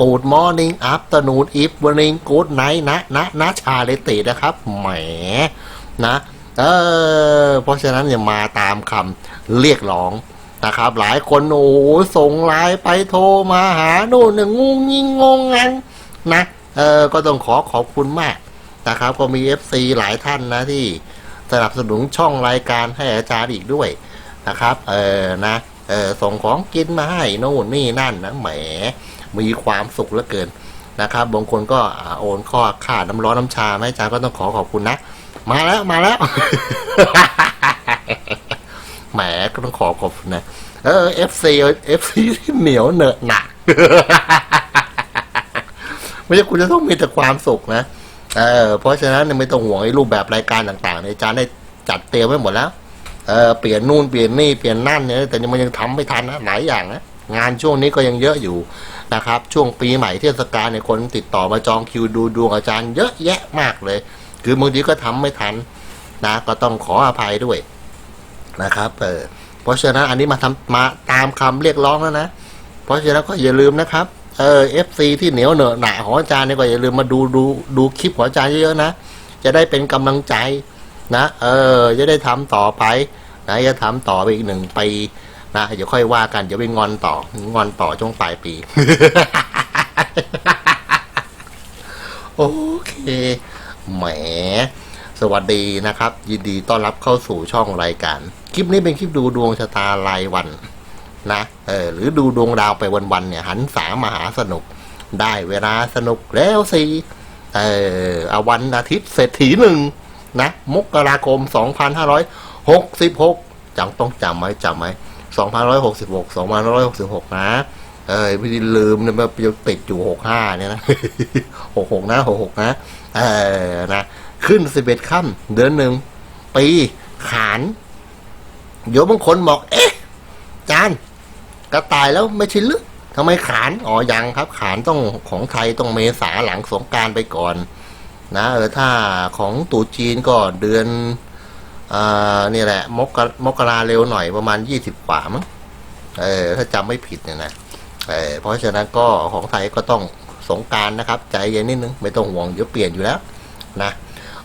Good morning afternoon evening good night นะนะนะชาเลตินะครับ แหมนะเออเพราะฉะนั้นเนี่ยมาตามคำเรียกร้องนะครับ หลายคนโอ้โหส่งไลน์ไปโทรมาหาโน่นเนี่ยงงยิงงงงังนะเออก็ต้องขอขอบคุณมากนะครับ ก็มี FC หลายท่านนะที่สนับสนุนช่องรายการให้อาจารย์อีกด้วยนะครับ เออนะ เออส่งของกินมาให้โน่นนี่นั่นนะแหมมีความสุขเหลือเกินนะครับบางคนก็โอนข้อค่าน้ำร้อนน้ำชาให้อาจารย์ก็ต้องขอขอบคุณนะ มาแล้วมาแล้วแหมก็ต้องขอขอบคุณนะเออ FC FC ที่เหนียวเนอะหนักไม่ใช่คุณจะต้องมีแต่ความสุขนะเออเพราะฉะนั้นไม่ต้องห่วงไอ้รูปแบบรายการต่างๆเนี่ยอาจารย์ได้จัดเตรียมไว้หมดแล้ว เออเปลี่ยนนู่นเปลี่ยนนี่เปลี่ยนนั่นเนี่ยแต่ยังมันยังทำไม่ทันนะหลายอย่างนะงานช่วงนี้ก็ยังเยอะอยู่นะครับ ช่วงปีใหม่เทศกาลเนี่ยคนติดต่อมาจองคิวดูดวงอาจารย์เยอะแยะมากเลย คือบางทีก็ทำไม่ทันนะก็ต้องขออภัยด้วยนะครับเออเพราะฉะนั้นอันนี้มาทำมาตามคำเรียกร้องแล้วนะ เพราะฉะนั้นก็อย่าลืมนะครับเออเอฟซีที่เหนียวเหนอะหนาของอาจารย์เนี่ยก็อย่าลืมมาดูดูดูคลิปของอาจารย์เยอะๆนะจะได้เป็นกำลังใจ นะ เออ จะได้ทำต่อไป นะ จะทำต่อไปอีกหนึ่งปีนะเดี๋ยวค่อยว่ากันเดี๋ยวไปงอนต่องอนต่อช่วงปลายปี โอเค แหม สวัสดีนะครับ ยินดีต้อนรับเข้าสู่ช่องรายการ คลิปนี้เป็นคลิปดูดวงชะตารายวัน นะ เออ หรือดูดวงดาวไปวันๆเนี่ย หันสามหาสนุก ได้เวลาสนุกแล้วสิ เออ เอาวันอาทิตย์เศรษฐีหนึ่ง นะมกราคม 2566จำต้องจำไว้จำไว้2566 2566 นะ เออไม่ได้ลืมเนี่ยมันยังติดอยู่ 65 เนี่ยนะ 66 นะ 66 นะ เออนะ ขึ้น 11ค่ำเดือนหนึ่งปีขานเดี๋ยวบางคนบอก เอ๊ะ จานกระต่ายแล้วไม่ใช่ลึกทำไมขาน อ๋อ ยังครับ ขานต้องของไทยต้องเมษาหลังสงกรารไปก่อน นะเออถ้าของตู่จีนก็เดือนอ่านี่แหละ มกมกราเร็วหน่อยประมาณยี่สิบกว่ามั้งเออถ้าจำไม่ผิดเนี่ยนะเออเพราะฉะนั้นก็ของไทยก็ต้องสงการนะครับ ใจเย็นนิดนึง ไม่ต้องห่วงเดี๋ยวเปลี่ยนอยู่แล้วนะ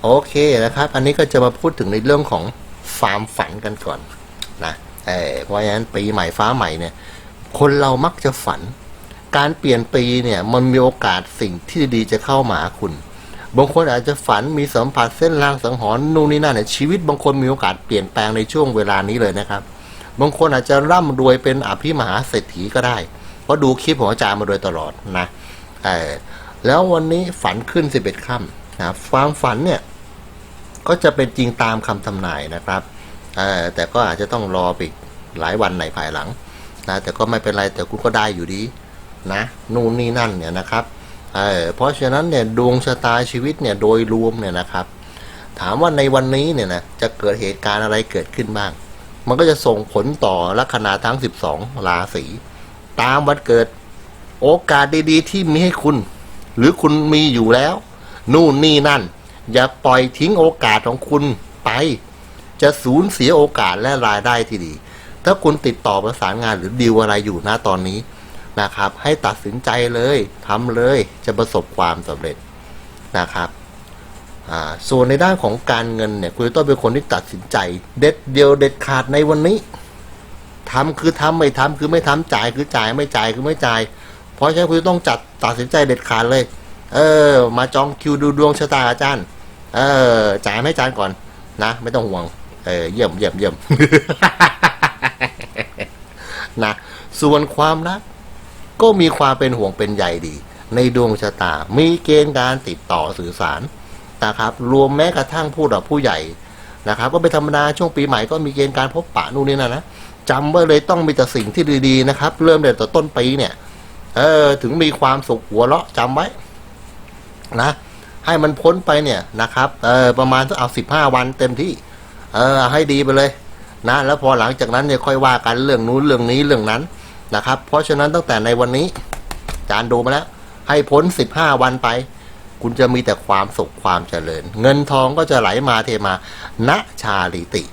โอเคนะครับ อันนี้ก็จะมาพูดถึงในเรื่องของฟาร์มฝันกันก่อนนะเออเพราะฉะนั้นปีใหม่ฟ้าใหม่เนี่ย คนเรามักจะฝัน การเปลี่ยนปีเนี่ย มันมีโอกาสสิ่งที่ดีจะเข้ามาหาคุณ บางคนอาจจะฝันมีสัมผัสเส้นรางสังหรณ์นู่นนี่นั่นเนี่ยชีวิตบางคนมีโอกาสเปลี่ยนแปลงในช่วงเวลานี้เลยนะครับ บางคนอาจจะร่ำรวยเป็นอภิมหาเศรษฐีก็ได้ เพราะดูคลิปของอาจารย์มาโดยตลอดนะแล้ววันนี้ฝันขึ้นสิบเอ็ดค่ำนะความฝันเนี่ยก็จะเป็นจริงตามคำทำนายนะครับแต่ก็อาจจะต้องรอไปอีกหลายวันในภายหลังนะแต่ก็ไม่เป็นไรแต่คุณก็ได้อยู่ดีนะ นู่นนี่นั่นเนี่ยนะครับ เออเพราะฉะนั้นเนี่ยดวงชะตาชีวิตเนี่ยโดยรวมเนี่ยนะครับ ถามว่าในวันนี้เนี่ยนะจะเกิดเหตุการณ์อะไรเกิดขึ้นบ้าง มันก็จะส่งผลต่อลัคนาทั้ง 12 ราศีตามวันเกิดโอกาสดีๆ ที่มีให้คุณ หรือคุณมีอยู่แล้ว นู่นนี่นั่น อย่าปล่อยทิ้งโอกาสของคุณไป จะสูญเสียโอกาสและรายได้ที่ดี ถ้าคุณติดต่อประสานงานหรือดีลอะไรอยู่นะตอนนี้ นะครับ ให้ตัดสินใจเลยทำเลยจะประสบความสำเร็จนะครับส่วนในด้านของการเงินเนี่ยคุณต้องเป็นคนที่ตัดสินใจ เด็ดเดียวเด็ดขาดในวันนี้ทำคือทำไม่ทำคือไม่ทำจ่ายคือจ่ายไม่จ่ายคือไม่จ่าย เพราะฉะนั้นคุณต้องจัดตัดสินใจเด็ดขาดเลย เออ มาจองคิวดูดวงชะตาอาจารย์ เออ จ่ายให้อาจารย์ก่อนนะ ไม่ต้องห่วง เออเยี่ยมเยี่ยมเยี่ยมนะส่วนความรัก ก็มีความเป็นห่วงเป็นใยดี ในดวงชะตา มีเกณฑ์การติดต่อสื่อสารนะครับ รวมแม้กระทั่งผู้หลักผู้ใหญ่นะครับ ก็เป็นธรรมดาช่วงปีใหม่ก็มีเกณฑ์การพบปะนู่นนี่นะนะจำไว้เลยต้องมีแต่สิ่งที่ดีๆนะครับ เริ่มตั้งแต่ต้นปีเนี่ย เออ ถึงมีความสุขหัวเราะจำไว้ นะ ให้มันพ้นไปเนี่ยนะครับ เออประมาณสักเอาสิบห้าวันเต็มที่ เออ ให้ดีไปเลย นะ แล้วพอหลังจากนั้นเนี่ยค่อยว่ากันเรื่องนู้นเรื่องนี้เรื่องนั้น นะครับ เพราะฉะนั้นตั้งแต่ในวันนี้อาจารย์ดูมาแล้ว ให้พ้นสิบห้าวันไป คุณจะมีแต่ความสุขความเจริญ เงินทองก็จะไหลมาเทมาณชาลิติ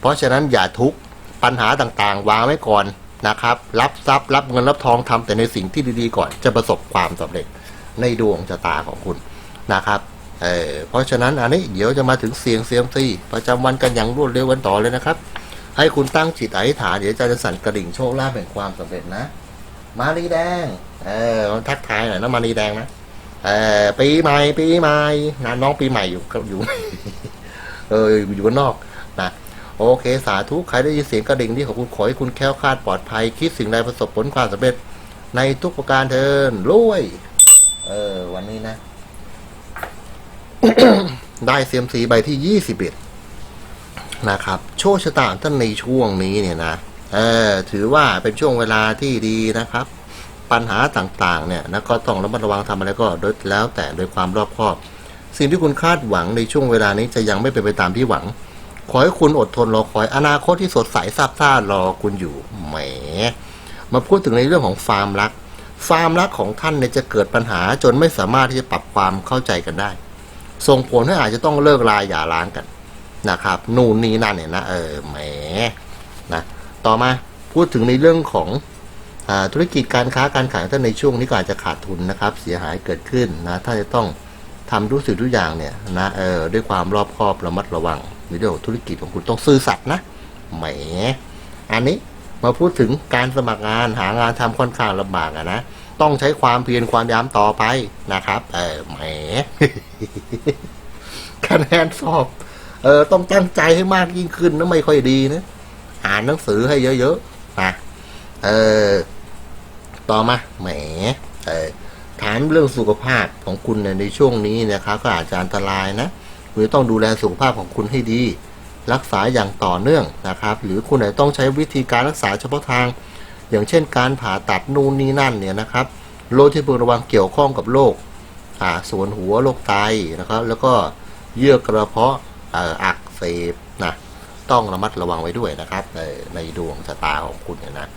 เพราะฉะนั้นอย่าทุกข์ปัญหาต่างๆ วางไว้ก่อนนะครับ รับทรัพย์ รับเงินรับทองทำแต่ในสิ่งที่ดีๆก่อนจะประสบความสำเร็จในดวงชะตาของคุณนะครับเออเพราะฉะนั้นอันนี้เดี๋ยวจะมาถึงเสียงเซียมซีประจำวันกันอย่างรวดเร็วกันต่อเลยนะครับ ให้คุณตั้งจิตอธิษฐานเดี๋ยวจจะสั่นกระดิ่งโชคลาภแห่งความสำเร็จนะ มาลีแดง เออทักทายหน่อยนะมาลีแดงนะเออปีใหม่ปีใหม่นะน้องปีใหม่อยู่อยู่เอออยู่ข้างนอกนะโอเค สาธุใครได้ยินเสียงกระดิ่งที่ของคุณขอให้คุณแคล้วคลาดปลอดภัย คิดสิ่งใดประสบผลความสำเร็จ ในทุกประการเทินรวย เออ วันนี้นะ ได้เซียมซีใบที่ยี่สิบเอ็ด นะครับ โชคชะตาท่านในช่วงนี้เนี่ยนะเออถือว่าเป็นช่วงเวลาที่ดีนะครับ ปัญหาต่างๆเนี่ยนะก็ต้องระมัดระวังทำอะไรก็แล้วแต่โดยความรอบคอบ สิ่งที่คุณคาดหวังในช่วงเวลานี้จะยังไม่เป็นไปตามที่หวัง ขอให้คุณอดทนรอคอยอนาคตที่สดใสซาบซ่ารอคุณอยู่แหม มาพูดถึงในเรื่องของฟาร์มรักฟาร์มรักของท่านเนี่ยจะเกิดปัญหาจนไม่สามารถที่จะปรับความเข้าใจกันได้ ส่งผลให้อาจจะต้องเลิกลาหย่าร้างกัน นะครับ นู่นนี่นั่นเนี่ยนะเออแหมนะต่อมาพูดถึงในเรื่องของอธุรกิจการค้าการขายท่านในช่วงนี้ก็อาจจะขาดทุนนะครับ เสียหายเกิดขึ้นนะถ้าจะต้องทำทุกสิ่งทุกอย่างเนี่ยนะเออด้วยความรอบคอบระมัดระวังในเรื่องของธุรกิจของคุณต้องซื่อสัตย์นะแหม อันนี้มาพูดถึงการสมัครงานหางานทำค่อนข้างลำบากอะนะต้องใช้ความเพียรความยายามต่อไปนะครับ เออแหมคะแนนสอบ เออต้องตั้งใจให้มากยิ่งขึ้นนะไม่ค่อยดีนะอ่านหนังสือให้เยอะๆนะเออ ต่อมาแหมเออถามเรื่องสุขภาพของคุณเนี่ยในช่วงนี้นะครับก็อาจจะอันตรายนะคุณต้องดูแลสุขภาพของคุณให้ดี รักษาอย่างต่อเนื่องนะครับ หรือคุณอาจจะต้องใช้วิธีการรักษาเฉพาะทาง อย่างเช่น การผ่าตัดนู่นนี่นั่นเนี่ยนะครับโรคที่พึงระวังเกี่ยวข้องกับโรคอ่าส่วนหัวโรคไตนะครับ แล้วก็เยื่อกระเพาะ อ่ออักเสบนะต้องระมัดระวังไว้ด้วยนะครับ ในในดวงชะตาของคุณเนี่ยนะ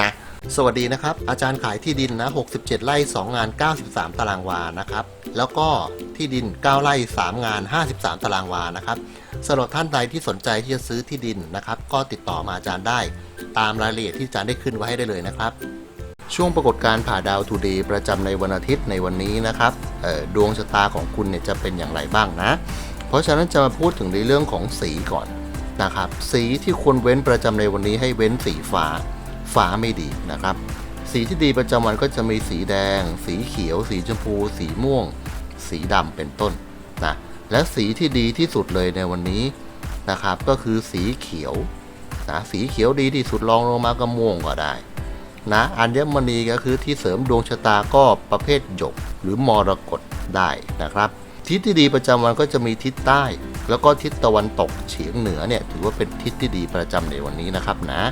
นะสวัสดีนะครับ อาจารย์ขายที่ดินนะ 67 ไร่ 2 งาน 93 ตารางวานะครับ แล้วก็ที่ดิน 9 ไร่ 3 งาน 53 ตารางวานะครับสำหรับท่านใดที่สนใจที่จะซื้อที่ดินนะครับ ก็ติดต่อมาอาจารย์ได้ ตามรายละเอียดที่อาจารย์ได้ขึ้นไว้ให้ได้เลยนะครับ ช่วงปรากฏการณ์ผ่าดาวทูเดย์ประจำในวันอาทิตย์ในวันนี้นะครับดวงชะตาของคุณเนี่ยจะเป็นอย่างไรบ้างนะ เพราะฉะนั้นจะมาพูดถึงในเรื่องของสีก่อนนะครับ สีที่ควรเว้นประจำในวันนี้ให้เว้นสีฟ้า ฟ้าไม่ดีนะครับ สีที่ดีประจำวันก็จะมีสีแดง สีเขียว สีชมพู สีม่วง สีดำเป็นต้นนะและสีที่ดีที่สุดเลยในวันนี้นะครับ ก็คือสีเขียวนะสีเขียวดีที่สุดรองลงมาก็ม่วงก็ได้ นะอัญมณีก็คือที่เสริมดวงชะตาก็ประเภทหยก หรือมรกตได้นะครับ ทิศที่ดีประจำวันก็จะมีทิศใต้ แล้วก็ทิศตะวันตกเฉียงเหนือเนี่ยถือว่าเป็นทิศที่ดีประจำในวันนี้นะครับนะ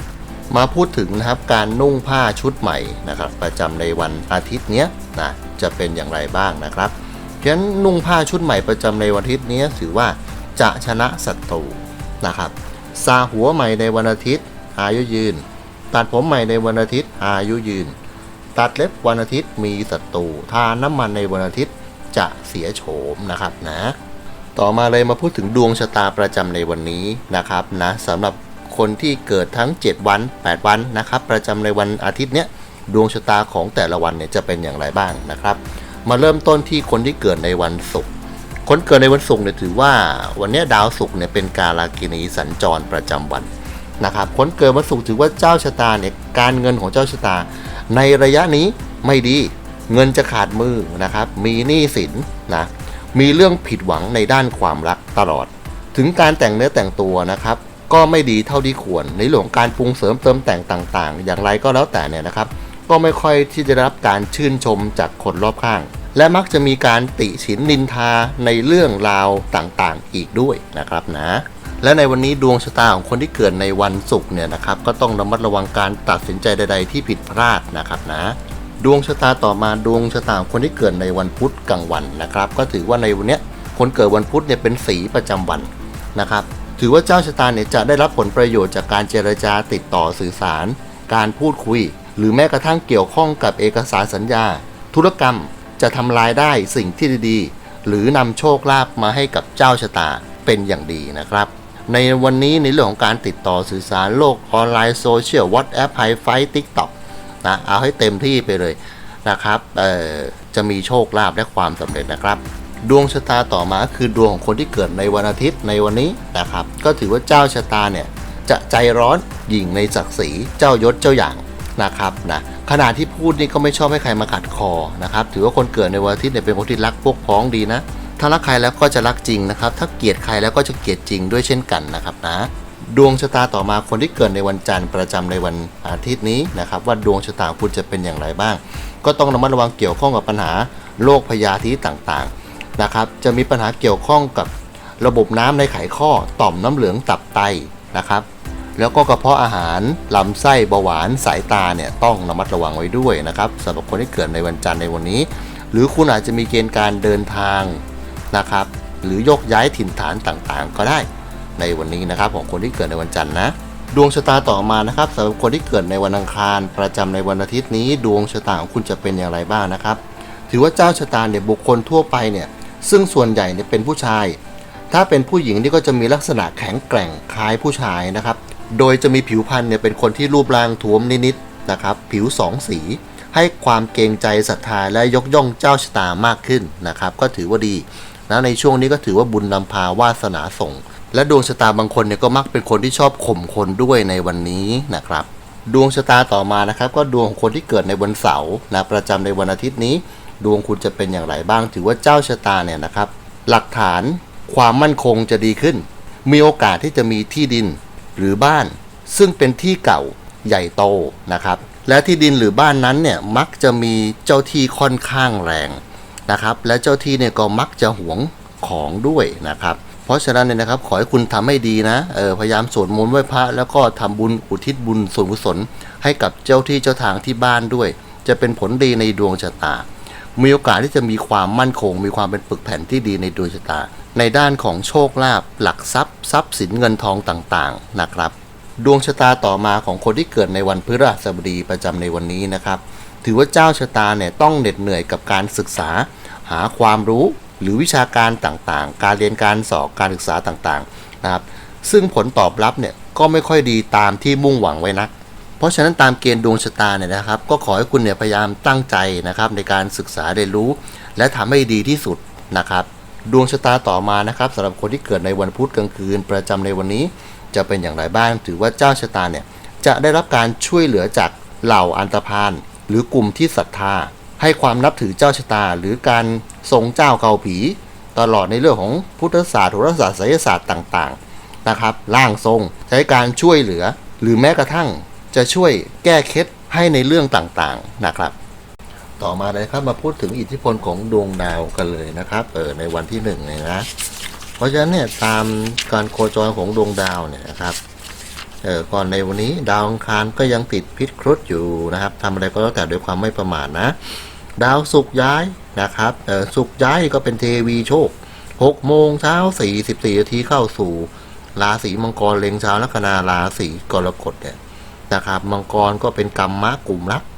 มาพูดถึงนะครับการนุ่งผ้าชุดใหม่นะครับประจำในวันอาทิตย์เนี้ยนะจะเป็นอย่างไรบ้างนะครับฉะนั้นนุ่งผ้าชุดใหม่ประจำในวันอาทิตย์นี้ถือว่าจะชนะศัตรูนะครับซาหัวใหม่ในวันอาทิตย์อายุยืน ตัดผมใหม่ในวันอาทิตย์อายุยืน ตัดเล็บวันอาทิตย์มีศัตรูทาน้ำมันในวันอาทิตย์จะเสียโฉมนะครับนะ ต่อมาเลยมาพูดถึงดวงชะตาประจำในวันนี้นะครับนะสำหรับคนที่เกิดทั้ง 7 วัน 8 วันนะครับ ประจำในวันอาทิตย์เนี้ยดวงชะตาของแต่ละวันเนี่ยจะเป็นอย่างไรบ้างนะครับ มาเริ่มต้นที่คนที่เกิดในวันศุกร์คนเกิดในวันศุกร์เนี่ยถือว่าวันเนี้ยดาวศุกร์เนี่ยเป็นกาลากินีสัญจรประจำวัน นะครับคนเกิดวันศุกร์ถือว่าเจ้าชะตาเนี่ยการเงินของเจ้าชะตา ในระยะนี้ไม่ดีเงินจะขาดมือนะครับ มีหนี้สินนะมีเรื่องผิดหวังในด้านความรักตลอด ถึงการแต่งเนื้อแต่งตัวนะครับ ก็ไม่ดีเท่าที่ควร ในเรื่องการปรุงเสริมเติมแต่งต่าง ๆ อย่างไรก็แล้วแต่เนี่ยนะครับ ก็ไม่ค่อยที่จะรับการชื่นชมจากคนรอบข้าง และมักจะมีการติฉินนินทาในเรื่องราวต่างๆ อีกด้วยนะครับนะ และในวันนี้ดวงชะตาของคนที่เกิดในวันศุกร์เนี่ยนะครับก็ต้องระมัดระวังการตัดสินใจใด ๆ ที่ผิดพลาดนะครับนะดวงชะตาต่อมาดวงชะตาของคนที่เกิดในวันพุธกลางวันนะครับ ก็ถือว่าในวันนี้คนเกิดวันพุธเนี่ยเป็นสีประจำวันนะครับ ถือว่าเจ้าชะตาเนี่ยจะได้รับผลประโยชน์จากการเจรจาติดต่อสื่อสาร การพูดคุย หรือแม้กระทั่งเกี่ยวข้องกับเอกสารสัญญา ธุรกรรม จะทำลายได้สิ่งที่ดีๆ หรือนำโชคลาภมาให้กับเจ้าชะตาเป็นอย่างดีนะครับ ในวันนี้ในเรื่องของการติดต่อสื่อสารโลกออนไลน์โซเชียลวอทแอปไฮไฟทิกต็อกนะเอาให้เต็มที่ไปเลยนะครับจะมีโชคลาภและความสำเร็จนะครับดวงชะตาต่อมาคือดวงของคนที่เกิดในวันอาทิตย์ในวันนี้นะครับ ก็ถือว่าเจ้าชะตาเนี่ยจะใจร้อนหยิ่งในศักดิ์ศรีเจ้ายศเจ้าอย่าง นะครับนะขณะที่พูดนี่ก็ไม่ชอบให้ใครมาขัดคอนะครับถือว่าคนเกิดในวันอาทิตย์เนี่ยเป็นคนที่รักพวกพ้องดีนะ ถ้ารักใครแล้วก็จะรักจริงนะครับ ถ้าเกลียดใครแล้วก็จะเกลียดจริงด้วยเช่นกันนะครับนะดวงชะตาต่อมาคนที่เกิดในวันจันทร์ประจำในวันอาทิตย์นี้นะครับว่าดวงชะตาคุณจะเป็นอย่างไรบ้าง ก็ต้องระมัดระวังเกี่ยวข้องกับปัญหาโรคพยาธิต่างๆนะครับจะมีปัญหาเกี่ยวข้องกับระบบน้ำในไขข้อต่อมน้ำเหลืองตับไตนะครับ แล้วก็กระเพาะอาหารลำไส้เบาหวานสายตาเนี่ยต้องระมัดระวังไว้ด้วยนะครับสำหรับคนที่เกิดในวันจันทร์ในวันนี้ หรือคุณอาจจะมีเกณฑ์การเดินทางนะครับ หรือโยกย้ายถิ่นฐานต่างๆ ก็ได้ในวันนี้นะครับของคนที่เกิดในวันจันทร์นะดวงชะตาต่อมานะครับสำหรับคนที่เกิดในวันอังคารประจำในวันอาทิตย์นี้ ดวงชะตาของคุณจะเป็นอย่างไรบ้างนะครับ ถือว่าเจ้าชะตาเนี่ยบุคคลทั่วไปเนี่ยซึ่งส่วนใหญ่เนี่ยเป็นผู้ชาย ถ้าเป็นผู้หญิงนี่ก็จะมีลักษณะแข็งแกร่งคล้ายผู้ชายนะครับ โดยจะมีผิวพรรณเนี่ยเป็นคนที่รูปร่างท้วมนิดๆนะครับ ผิวสองสี ให้ความเกรงใจศรัทธาและยกย่องเจ้าชะตามากขึ้นนะครับ ก็ถือว่าดีนะในช่วงนี้ก็ถือว่าบุญนำพาวาสนาส่ง และดวงชะตาบางคนเนี่ยก็มักเป็นคนที่ชอบข่มคนด้วยในวันนี้นะครับ ดวงชะตาต่อมานะครับ ก็ดวงของคนที่เกิดในวันเสาร์นะประจำในวันอาทิตย์นี้ ดวงคุณจะเป็นอย่างไรบ้าง ถือว่าเจ้าชะตาเนี่ยนะครับ หลักฐานความมั่นคงจะดีขึ้น มีโอกาสที่จะมีที่ดิน หรือบ้าน ซึ่งเป็นที่เก่าใหญ่โตนะครับ และที่ดินหรือบ้านนั้นเนี่ยมักจะมีเจ้าที่ค่อนข้างแรงนะครับ และเจ้าที่เนี่ยก็มักจะหวงของด้วยนะครับ เพราะฉะนั้นเนี่ยนะครับขอให้คุณทำให้ดีนะเออพยายามสวดมนต์ไหว้พระแล้วก็ทำบุญอุทิศบุญส่วนกุศลให้กับเจ้าที่เจ้าทางที่บ้านด้วย จะเป็นผลดีในดวงชะตา มีโอกาสที่จะมีความมั่นคง มีความเป็นปึกแผ่นที่ดีในดวงชะตา ในด้านของโชคลาภหลักทรัพย์ ทรัพย์สินเงินทองต่างๆนะครับ ดวงชะตาต่อมาของคนที่เกิดในวันพฤหัสบดีประจำในวันนี้นะครับ ถือว่าเจ้าชะตาเนี่ยต้องเหน็ดเหนื่อยกับการศึกษา หาความรู้หรือวิชาการต่างๆ การเรียนการสอบการศึกษาต่างๆนะครับ ซึ่งผลตอบรับเนี่ยก็ไม่ค่อยดีตามที่มุ่งหวังไว้นัก เพราะฉะนั้นตามเกณฑ์ดวงชะตาเนี่ยนะครับ ก็ขอให้คุณเนี่ยพยายามตั้งใจนะครับในการศึกษาเรียนรู้ และทำให้ดีที่สุดนะครับ ดวงชะตาต่อมานะครับสำหรับคนที่เกิดในวันพุธกลางคืน ประจำในวันนี้จะเป็นอย่างไรบ้างถือว่าเจ้าชะตาเนี่ยจะได้รับการช่วยเหลือจากเหล่าอันตพานหรือกลุ่มที่ศรัทธา ให้ความนับถือเจ้าชะตา หรือการทรงเจ้าเกาผี ตลอดในเรื่องของพุทธศาสตร์โหราศาสตร์ไสยศาสตร์ต่างๆนะครับร่างทรงใช้การช่วยเหลือ หรือแม้กระทั่งจะช่วยแก้เคล็ดให้ในเรื่องต่างๆนะครับ ต่อมาเลยครับมาพูดถึงอิทธิพลของดวงดาวกันเลยนะครับเออในวันที่หนึ่งเนี่ยนะเพราะฉะนั้นเนี่ยตามการโคจรของดวงดาวเนี่ยนะครับเออก่อนในวันนี้ดาวอังคารก็ยังติดพิษครุฑอยู่นะครับทำอะไรก็แล้วแต่ด้วยความไม่ประมาทนะ ดาวศุกร์ย้ายนะครับเออศุกร์ย้ายก็เป็นเทวีโชค6โมงเช้า44นาทีเข้าสู่ราศีมังกรเล็งชาวลัคนาราศีกรกฎเนี่ยนะครับ มังกรก็เป็นกรรมมะกลุ่มลับเอ่อ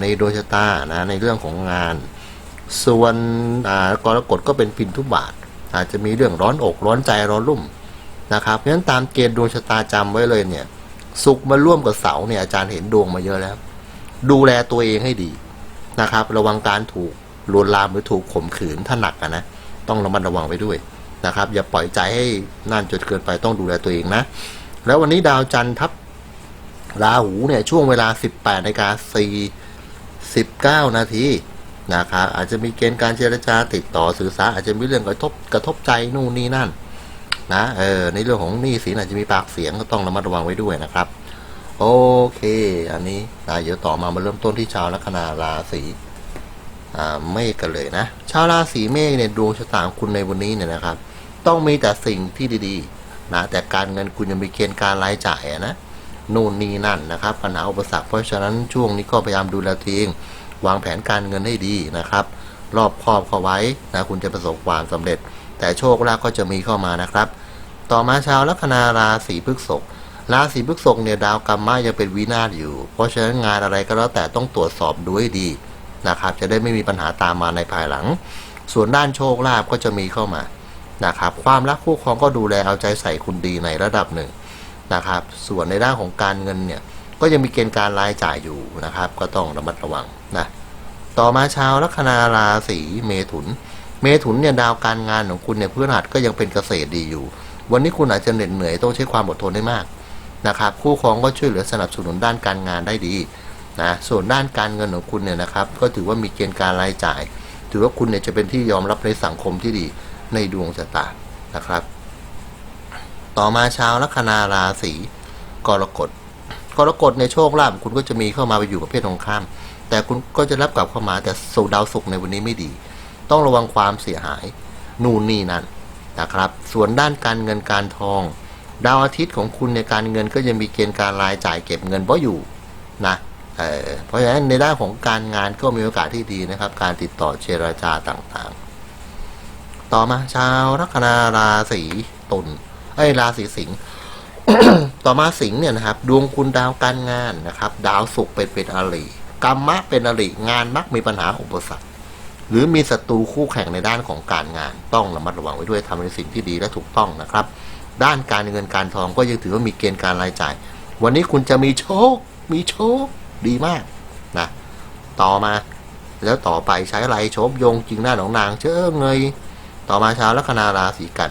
ในดวงชะตานะในเรื่องของงาน ส่วนกรกฎก็เป็นพินทุบาท อาจจะมีเรื่องร้อนอกร้อนใจร้อนรุ่มนะครับเพราะฉะนั้นตามเกณฑ์ดวงชะตาจำไว้เลยเนี่ยสุกมาร่วมกับเสาเนี่ยอาจารย์เห็นดวงมาเยอะแล้ว ดูแลตัวเองให้ดีนะครับ ระวังการถูกลวนลามหรือถูกข่มขืนถ้าหนักะนะต้องระมัดระวังไว้ด้วยนะครับ อย่าปล่อยใจให้นั่นจนเกินไปต้องดูแลตัวเองนะ แล้ววันนี้ดาวจันทร์ทับ ราหูเนี่ยช่วงเวลา 18นาฬิกา4 19นาทีนะครับอาจจะมีเกณฑ์การเจรจาติดต่อสื่อสารอาจจะมีเรื่องกระทบกระทบใจนู่นนี่นั่นนะเออในเรื่องของหนี้สินอาจจะมีปากเสียงก็ต้องระมัดระวังไว้ด้วยนะครับ โอเค อันนี้นะเดี๋ยวต่อมามาเริ่มต้นที่ชาวลัคนาราศีอ่าเมษกันเลยนะชาวราศีเมษเนี่ยดวงชะตาของคุณในวันนี้เนี่ยนะครับ ต้องมีแต่สิ่งที่ดีๆนะแต่การเงินคุณยังมีเกณฑ์การรายจ่ายนะ นู่นนี่นั่นนะครับปัญหาอุปสรรคเพราะฉะนั้นช่วงนี้ก็พยายามดูแลตัวเองวางแผนการเงินให้ดีนะครับ รอบครอบเข้าไว้นะคุณจะประสบความสำเร็จ แต่โชคลาภก็จะมีเข้ามานะครับ ต่อมาชาวลัคนาราศีพฤษภราศีพฤษภเนี่ยดาวกรรมะยังเป็นวินาศอยู่ เพราะฉะนั้นงานอะไรก็แล้วแต่ต้องตรวจสอบดูให้ดีนะครับ จะได้ไม่มีปัญหาตามมาในภายหลัง ส่วนด้านโชคลาภก็จะมีเข้ามานะครับ ความรักคู่ครองก็ดูแลเอาใจใส่คุณดีในระดับหนึ่ง นะครับ ส่วนในด้านของการเงินเนี่ย ก็ยังมีเกณฑ์การรายจ่ายอยู่นะครับ ก็ต้องระมัดระวังนะต่อมาชาวลัคนาราศีเมถุน เมถุนเนี่ยดาวการงานของคุณเนี่ยพื้นหัดก็ยังเป็นเกษตรดีอยู่ วันนี้คุณอาจจะเหน็ดเหนื่อยต้องใช้ความอดทนได้มากนะครับ คู่ครองก็ช่วยเหลือสนับสนุนด้านการงานได้ดีนะส่วนด้านการเงินของคุณเนี่ยนะครับ ก็ถือว่ามีเกณฑ์การรายจ่าย ถือว่าคุณเนี่ยจะเป็นที่ยอมรับในสังคมที่ดีในดวงชะตานะครับ ต่อมาชาวลัคนาราศีกรกฎกรกฎในโชคลาภคุณก็จะมีเข้ามาไปอยู่กับเพศตรงข้าม แต่คุณก็จะรับกลับเข้ามาแต่สู่ดาวศุกร์ในวันนี้ไม่ดี ต้องระวังความเสียหาย นู่นนี่นั่นนะครับ ส่วนด้านการเงินการทอง ดาวอาทิตย์ของคุณในการเงินก็ยังมีเกณฑ์การรายจ่ายเก็บเงินเพราะอยู่นะเเพราะฉะนั้นในด้านของการงานก็มีโอกาสที่ดีนะครับ การติดต่อเจรจาต่างๆ ต่อมาชาวลัคนาราศีตุล ไอ้ราศีสิงห์ต่อมาสิงห์เนี่ยนะครับ ดวงคุณดาวการงานนะครับ ดาวศุกร์เป็นเป็นอริกรรมะเป็นอริงานมักมีปัญหาอุปสรรคหรือมีศัตรูคู่แข่งในด้านของการงาน ต้องระมัดระวังไว้ด้วยทำในสิ่งที่ดีและถูกต้องนะครับ ด้านการเงินการทองก็ยังถือว่ามีเกณฑ์การรายจ่าย วันนี้คุณจะมีโชค มีโชค ดีมากนะต่อมาแล้วต่อไปใช้ไรโชบยงจริงหน้าหนองนางเชื่อเงยต่อมาชาวลัคนาราศีกัน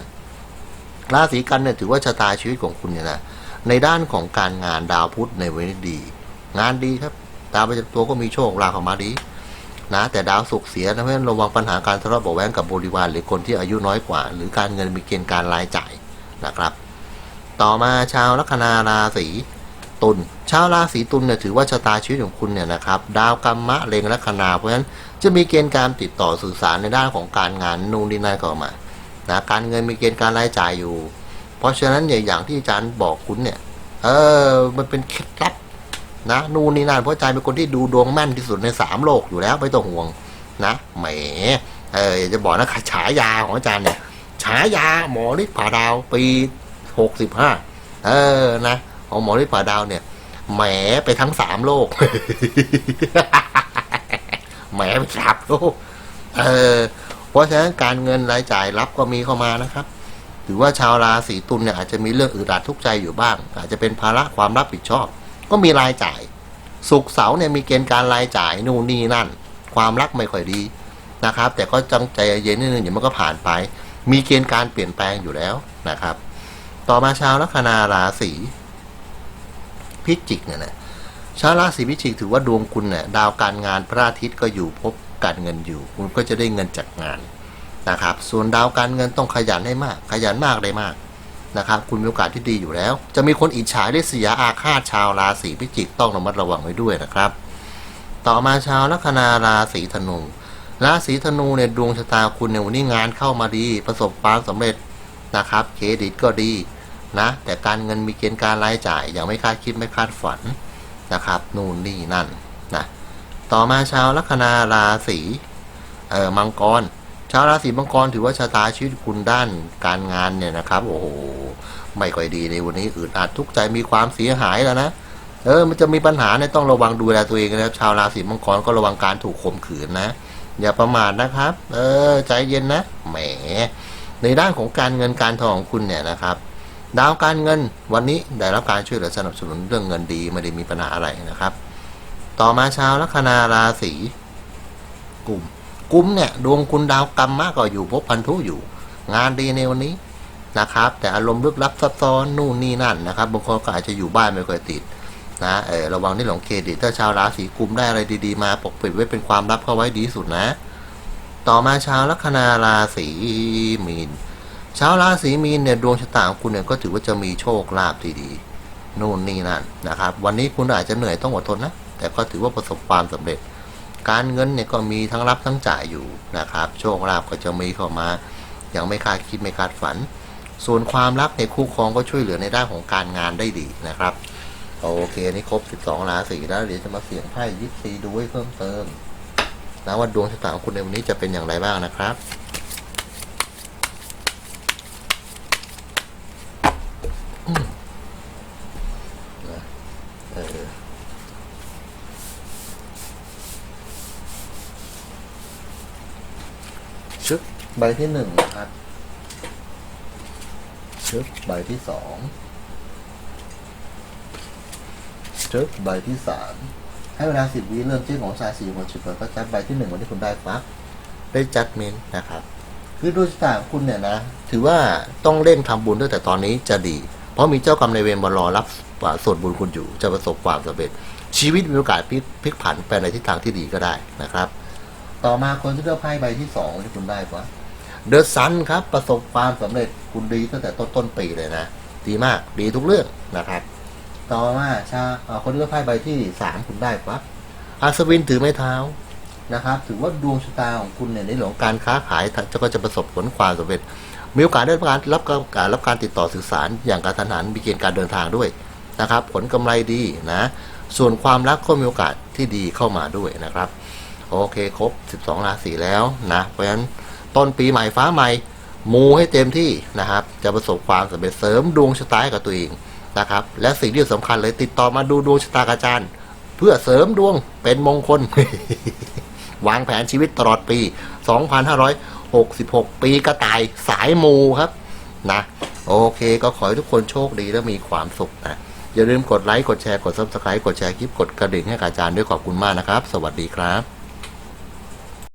ราศีกันเนี่ยถือว่าชะตาชีวิตของคุณเนี่ยนะในด้านของการงานดาวพุธในวันนี้ดี งานดีครับดาวประจำตัวก็มีโชคลาภมาดี นะ แต่ดาวสุกร์เสียนะเพราะฉะนั้นระวังปัญหาการทะเลาะเบาะแว้งกับบริวารหรือคนที่อายุน้อยกว่า หรือการเงินมีเกณฑ์การรายจ่ายนะครับ ต่อมาชาวลัคนาราศีตุลชาวราศีตุลเนี่ยถือว่าชะตาชีวิตของคุณเนี่ยนะครับ ดาวกรรมะเล็งลัคนาเพราะฉะนั้นจะมีเกณฑ์การติดต่อสื่อสารในด้านของการงานนู่นนี่นั่นก็ออกมา นะการเงินมีเกณฑ์การรายจ่ายอยู่ เพราะฉะนั้นเนี่ยอย่างที่อาจารย์บอกคุณเนี่ย เออ มันเป็นเคล็ดลับนะนู่นนี่นั่นเพราะอาจารย์เป็นคนที่ดูดวงแม่นที่สุดในสามโลกอยู่แล้วไม่ต้องห่วงนะแหมเออจะบอกนะฉายาของอาจารย์เนี่ยฉายาหมอฤทธิ์ผ่าดาวปีหกสิบห้าเออนะของหมอฤทธิ์ผ่าดาวเนี่ยแหมไปทั้งสามโลกแหมไปสามโลก เออ เพราะฉะนั้นการเงินรายจ่ายรับก็มีเข้ามานะครับ ถือว่าชาวราศีตุลเนี่ยอาจจะมีเรื่องอึดอัดทุกใจอยู่บ้าง อาจจะเป็นภาระความรับผิดชอบ ก็มีรายจ่าย สุกเสาร์เนี่ยมีเกณฑ์การรายจ่ายนู่นนี่นั่น ความรักไม่ค่อยดีนะครับ แต่ก็จังใจเย็นนิดนึงเดี๋ยวมันก็ผ่านไป มีเกณฑ์การเปลี่ยนแปลงอยู่แล้วนะครับ ต่อมาชาวลัคนาราศีพิจิกเนี่ยนะชาวราศีพิจิกถือว่าดวงคุณเนี่ยดาวการงานพระอาทิตย์ก็อยู่พบ การเงินอยู่ คุณก็จะได้เงินจากงานนะครับ ส่วนดาวการเงินต้องขยันให้มาก ขยันมากได้มากนะครับ คุณมีโอกาสที่ดีอยู่แล้ว จะมีคนอิจฉาได้เสียอาฆาตชาวราศีพิจิกต้องระมัดระวังไว้ด้วยนะครับ ต่อมาชาวลัคนาราศีธนูราศีธนูเนี่ยดวงชะตาคุณในวันนี้งานเข้ามาดีประสบความสำเร็จนะครับเครดิตก็ดีนะ แต่การเงินมีเกณฑ์การรายจ่ายอย่างไม่คาดคิดไม่คาดฝันนะครับ นู่นนี่นั่น ต่อมาชาวลัคนาราศีเอ่อมังกร ชาวราศีมังกรถือว่าชะตาชีวิตคุณด้านการงานเนี่ยนะครับ โอ้โหไม่ค่อยดีในวันนี้อึดอัดทุกใจมีความเสียหายแล้วนะเออมันจะมีปัญหาเนี่ยต้องระวังดูแลตัวเองนะครับ ชาวราศีมังกรก็ระวังการถูกข่มขืนนะ อย่าประมาทนะครับ เออ ใจเย็นนะแหม ในด้านของการเงินการทองของคุณเนี่ยนะครับ ดาวการเงินวันนี้ได้รับการช่วยเหลือสนับสนุนเรื่องเงินดีไม่ได้มีปัญหาอะไรนะครับ ต่อมาชาวลัคนาราศีกุมกุมเนี่ย ดวงคุณดาวกรรมมากก็อยู่พบพันธุอยู่ งานดีในวันนี้นะครับ แต่อารมณ์ลึกลับซับซ้อนนู่นนี่นั่นนะครับบางคนก็อาจจะอยู่บ้านไม่ค่อยติดนะเออระวังในเรื่องของเครดิตถ้าชาวราศีกุมได้อะไรดีๆมาปกปิดไว้เป็นความลับเข้าไว้ดีสุดนะ ต่อมาชาวลัคนาราศีมีนชาวราศีมีนเนี่ยดวงชะตาของคุณเนี่ยก็ถือว่าจะมีโชคลาภที่ดีนู่นนี่นั่นนะครับ วันนี้คุณอาจจะเหนื่อยต้องอดทนนะ แต่ก็ถือว่าประสบความสำเร็จ การเงินเนี่ยก็มีทั้งรับทั้งจ่ายอยู่นะครับ โชคลาภก็จะมีเข้ามา อย่างไม่คาดคิดไม่คาดฝัน ส่วนความรักในคู่ครองก็ช่วยเหลือในด้านของการงานได้ดีนะครับโอเคนี่ครบ 12 ราศีแล้วเดี๋ยวจะมาเสี่ยงไพ่ยิปซีดูให้เพิ่มเติมนะว่าดวงชะตาของคุณในวันนี้จะเป็นอย่างไรบ้างนะครับอืมนะเออชึบ ใบที่หนึ่งนะครับชึบใบที่สองชึบใบที่สามให้เวลาสิบวิเริ่มชื่อของชายสี่คนชุดก่อนก็จัดใบที่หนึ่งวันที่คุณได้ปั๊บได้จัดเมนนะครับคือดวงชะตาของคุณเนี่ยนะ ถือว่าต้องเร่งทำบุญตั้งแต่ตอนนี้จะดี เพราะมีเจ้ากรรมในเวรมารอรับส่วนบุญคุณอยู่ จะประสบความสำเร็จ ชีวิตมีโอกาสพลิกพลิกผันไปในทิศทางที่ดีก็ได้นะครับ ต่อมาคนที่เลือกไพ่ใบที่สองที่คุณได้ปะ เดอะซันครับ ประสบความสำเร็จคุณดีตั้งแต่ต้นต้นปีเลยนะ ดีมากดีทุกเรื่องนะครับ ต่อมาชาคนเลือกไพ่ใบที่สามคุณได้ปะอัศวินถือไม้เท้านะครับ ถือว่าดวงชะตาของคุณเนี่ยในเรื่องของการค้าขายจะก็จะประสบผลความสำเร็จ มีโอกาสได้รับการรับการรับการติดต่อสื่อสาร อย่างการทันหันมีเกณฑ์การเดินทางด้วยนะครับ ผลกำไรดีนะ ส่วนความรักก็มีโอกาสที่ดีเข้ามาด้วยนะครับ โอเคครบ 12 ราศีแล้วนะ เพราะฉะนั้น ต้นปีใหม่ฟ้าใหม่ มูให้เต็มที่นะครับ จะประสบความสำเร็จเสริมดวงชะตากับตัวเองนะครับ และสิ่งที่สำคัญเลยติดต่อมาดูดวงชะตากับอาจารย์ เพื่อเสริมดวงเป็นมงคล วางแผนชีวิตตลอดปี 2566 ปีกระต่ายสายมูครับนะโอเค ก็ขอให้ทุกคนโชคดีและมีความสุขนะอย่าลืมกดไลค์ กดแชร์ กด subscribe กดแชร์คลิป กดกระดิ่งให้กับอาจารย์ด้วยขอบคุณมากนะครับ สวัสดีครับ